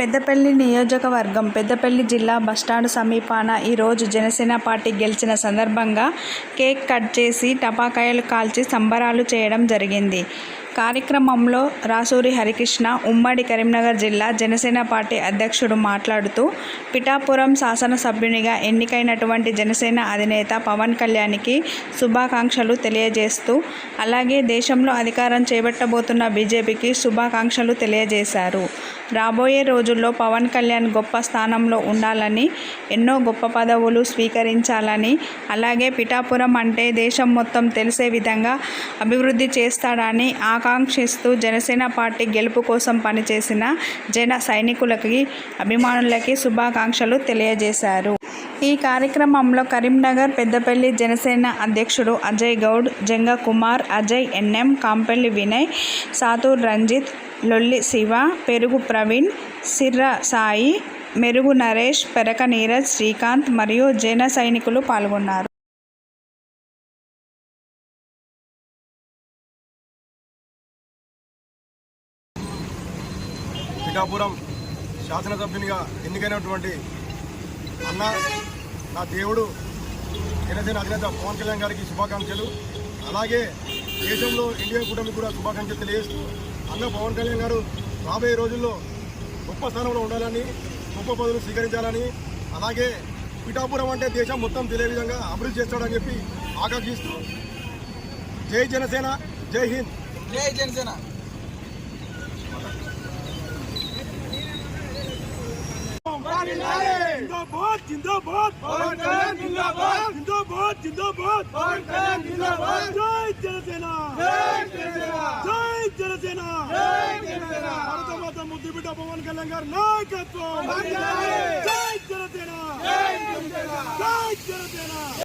పెద్దపల్లి నియోజకవర్గం పెద్దపల్లి జిల్లా బస్టాండ్ సమీపాన ఈరోజు జనసేన పార్టీ గెలిచిన సందర్భంగా కేక్ కట్ చేసి టపాకాయలు కాల్చి సంబరాలు చేయడం జరిగింది. కార్యక్రమంలో రాసూరి హరికృష్ణ ఉమ్మడి కరీంనగర్ జిల్లా జనసేన పార్టీ అధ్యక్షుడు మాట్లాడుతూ పిఠాపురం శాసనసభ్యునిగా ఎన్నికైనటువంటి జనసేన అధినేత పవన్ కళ్యాణ్కి శుభాకాంక్షలు తెలియజేస్తూ అలాగే దేశంలో అధికారం చేపట్టబోతున్న బీజేపీకి శుభాకాంక్షలు తెలియజేశారు. రాబోయే రోజుల్లో పవన్ కళ్యాణ్ గొప్ప స్థానంలో ఉండాలని ఎన్నో గొప్ప పదవులు స్వీకరించాలని అలాగే పిఠాపురం అంటే దేశం మొత్తం తెలిసే విధంగా అభివృద్ధి చేస్తాడని ఆకాంక్షిస్తూ జనసేన పార్టీ గెలుపు కోసం పనిచేసిన జన సైనికులకి అభిమానులకి శుభాకాంక్షలు తెలియజేశారు. ఈ కార్యక్రమంలో కరీంనగర్ పెద్దపల్లి జనసేన అధ్యక్షుడు అజయ్ గౌడ్ జంగ కుమార్ అజయ్ ఎన్ఎం కాంపల్లి వినయ్ సాతూర్ రంజిత్ లొల్లి శివ పెరుగు ప్రవీణ్ సిర్ర సాయి మెరుగు నరేష్ పెరక నీరజ్ శ్రీకాంత్ మరియు జన సైనికులు పాల్గొన్నారు. పిఠాపురం శాసనసభ్యునిగా ఎన్నికైనటువంటి అన్న నా దేవుడు జనసేన అధినేత పవన్ కళ్యాణ్ గారికి శుభాకాంక్షలు. అలాగే దేశంలో ఇండియా కూటమి కూడా శుభాకాంక్షలు తెలియజేస్తూ అన్న పవన్ కళ్యాణ్ గారు రాబోయే రోజుల్లో గొప్ప స్థానంలో ఉండాలని గొప్ప పదవులు స్వీకరించాలని అలాగే పిఠాపురం అంటే దేశం మొత్తం తెలియ విధంగా అభివృద్ధి చేస్తాడని చెప్పి ఆకాంక్షిస్తూ జై జనసేన జై హింద్. జై జనసేన. जिंदाबाद जिंदाबाद पवन कल्याण जिंदाबाद जिंदाबाद जिंदाबाद पवन कल्याण जिंदाबाद जय जनसेना जय जनसेना जय जनसेना जय जनसेना भारत माता मुद्दीबिड्ड पवन कल्याण गार नायकत्व जय